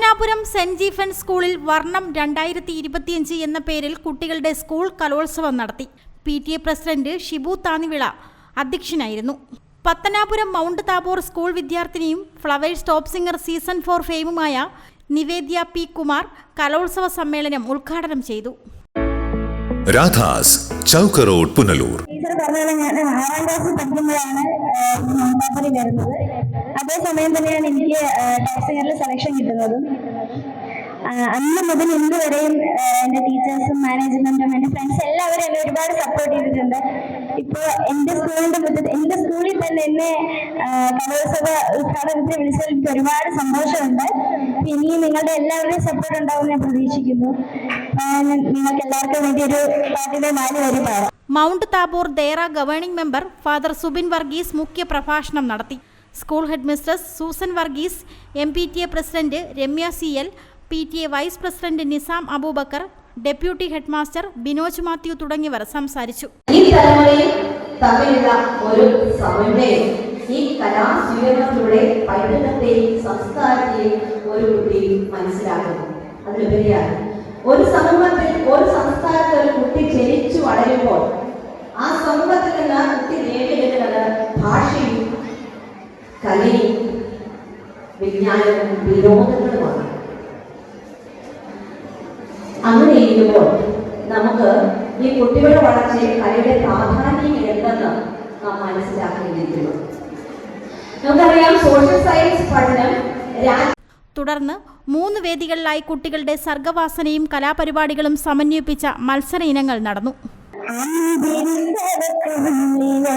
Pathanapuram saint ജീഫൻ സ്കൂളിൽ വർണം രണ്ടായിരത്തി ഇരുപത്തിയഞ്ച് എന്ന പേരിൽ കുട്ടികളുടെ സ്കൂൾ കലോത്സവം നടത്തി. P T A president Shibu Thanivila അധ്യക്ഷനായിരുന്നു. Pathanapuram mount Tabor school വിദ്യാർത്ഥിനിയും Flowers top singer season four ഫെയിമുമായ Nivedya P Kumar കലോത്സവ സമ്മേളനം ഉദ്ഘാടനം ചെയ്തു. രാധാസ് ചൗക്ക് റോഡ് പുനലൂർ. ടീച്ചർ പറഞ്ഞത് ഞാൻ ആറാം ക്ലാസ്സിൽ പഠിക്കുമ്പോഴാണ് വരുന്നത്. അതേസമയം തന്നെയാണ് എനിക്ക് ടോപ്പ് സിംഗറിൽ സെലക്ഷൻ കിട്ടുന്നതും. അന്ന് മുതൽ ഇന്ന് വരെയും എന്റെ ടീച്ചേഴ്സും മാനേജ്മെന്റും എന്റെ ഫ്രണ്ട്സ് എല്ലാവരും എന്നെ ഒരുപാട് സപ്പോർട്ട് ചെയ്തിട്ടുണ്ട്. ഇപ്പോൾ എന്റെ സ്കൂളിന്റെ മുറ്റത്ത് എന്റെ സ്കൂളിൽ തന്നെ എന്നെ കലോത്സവ ഉദ്ഘാടനത്തിന് വിളിച്ചതിൽ എനിക്ക് ഒരുപാട് സന്തോഷമുണ്ട്. ഇനിയും നിങ്ങളുടെ എല്ലാവരുടെയും സപ്പോർട്ട് ഉണ്ടാവും ഞാൻ പ്രതീക്ഷിക്കുന്നു. നിങ്ങൾക്ക് എല്ലാവർക്കും വേണ്ടി ഒരു പാട്ടിന്റെ നാല് വരി പാടാം Mount Tabor Deira governing member father Subin Varghese മുഖ്യ പ്രഭാഷണം നടത്തി. School head mistress Susan Varghese M P T A president Ramya C L P T A vice president Nizam Aboobacker deputy head master Binoj Mathew തുടങ്ങിയവർ സംസാരിച്ചു. ഈ തലമുറയിൽ തമ്മിലുള്ള ഒരു സമന്വയം ഈ കലാസ്വീകരണത്തിലൂടെ പൈതൃകത്തെയും സംസ്കാരത്തെയും ഒരു കുട്ടി മനസ്സിലാക്കുന്നു. അതിലുപരിയാണ് ഒരു സമൂഹത്തിൽ ഒരു സംസ്കാരത്തിൽ ഒരു കുട്ടി ജനിച്ചു വളരുമ്പോൾ ആ സമൂഹത്തിൽ നിന്ന് കുട്ടി നേടിയെടുക്കുന്നത് ഭാഷയും കലയും വിജ്ഞാനവും വിനോദങ്ങളുമാണ്. അങ്ങനെ ഇരിക്കുമ്പോൾ നമുക്ക് ഈ കുട്ടികളുടെ വളർച്ചയിൽ കലയുടെ പ്രാധാന്യം എന്തെന്ന് നാം മനസ്സിലാക്കേണ്ടിയിരിക്കുന്നു. നമുക്കറിയാം സോഷ്യൽ സയൻസ് പഠനം രാജ്യ തുടർന്ന് മൂന്ന് വേദികളിലായി കുട്ടികളുടെ സർഗവാസനയും കലാപരിപാടികളും സമന്വയിപ്പിച്ച മത്സര ഇനങ്ങൾ നടന്നു. അന്തിരിക്കടക്കുള്ളിലെ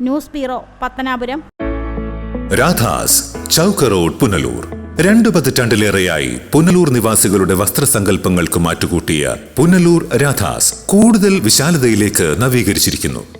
news bureau Pathanapuram. Radha's Chowk road Punalur. രണ്ടു പതിറ്റാണ്ടിലേറെയായി പുനലൂർ നിവാസികളുടെ വസ്ത്രസങ്കല്പങ്ങൾക്ക് മാറ്റുകൂട്ടിയ പുനലൂർ രാധാസ് കൂടുതൽ വിശാലതയിലേക്ക് നവീകരിച്ചിരിക്കുന്നു.